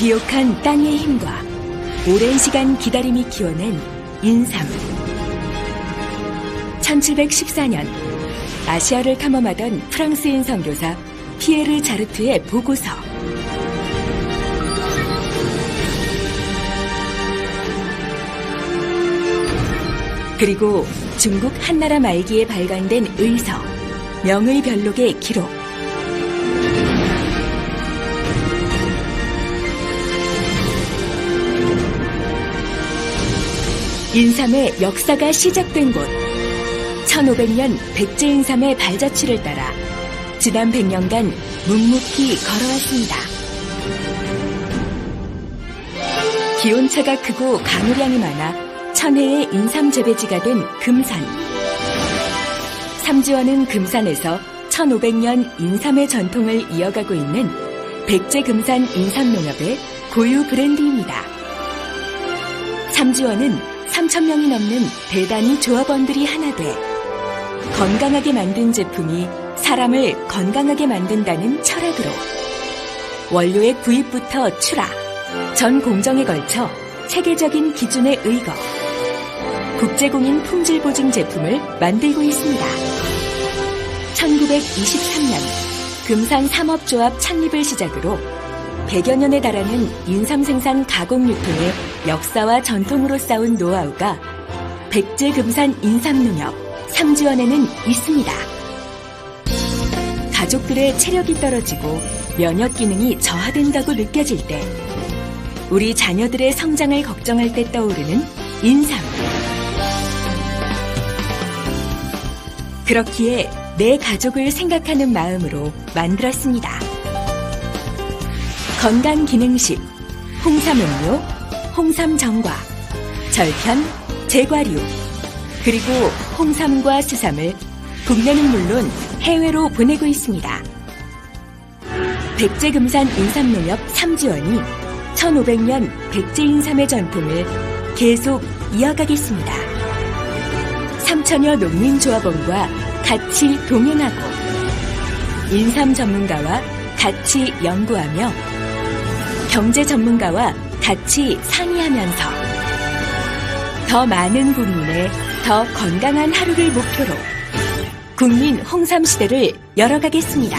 비옥한 땅의 힘과 오랜 시간 기다림이 키워낸 인삼. 1714년 아시아를 탐험하던 프랑스인 선교사 피에르 자르트의 보고서. 그리고 중국 한나라 말기에 발간된 의서, 명의별록의 기록. 인삼의 역사가 시작된 곳. 1500년 백제인삼의 발자취를 따라 지난 100년간 묵묵히 걸어왔습니다. 기온차가 크고 강우량이 많아 천혜의 인삼 재배지가 된 금산. 삼지원은 금산에서 1500년 인삼의 전통을 이어가고 있는 백제금산 인삼농협의 고유 브랜드입니다. 삼지원은 3,000명이 넘는 대단히 조합원들이 하나 돼 건강하게 만든 제품이 사람을 건강하게 만든다는 철학으로 원료의 구입부터 출하, 전 공정에 걸쳐 체계적인 기준에 의거 국제공인 품질 보증 제품을 만들고 있습니다. 1923년 금산 삼업조합 창립을 시작으로 100여 년에 달하는 인삼 생산 가공 유통의 역사와 전통으로 쌓은 노하우가 백제금산 인삼농협 삼지원에는 있습니다. 가족들의 체력이 떨어지고 면역 기능이 저하된다고 느껴질 때 우리 자녀들의 성장을 걱정할 때 떠오르는 인삼. 그렇기에 내 가족을 생각하는 마음으로 만들었습니다. 건강기능식, 홍삼음료, 홍삼정과, 절편, 제과류, 그리고 홍삼과 수삼을 국내는 물론 해외로 보내고 있습니다. 백제금산 인삼농협 삼지원이 1500년 백제인삼의 전통을 계속 이어가겠습니다. 삼천여 농민조합원과 같이 동행하고 인삼 전문가와 같이 연구하며 경제 전문가와 같이 상의하면서 더 많은 국민의 더 건강한 하루를 목표로 국민 홍삼 시대를 열어가겠습니다.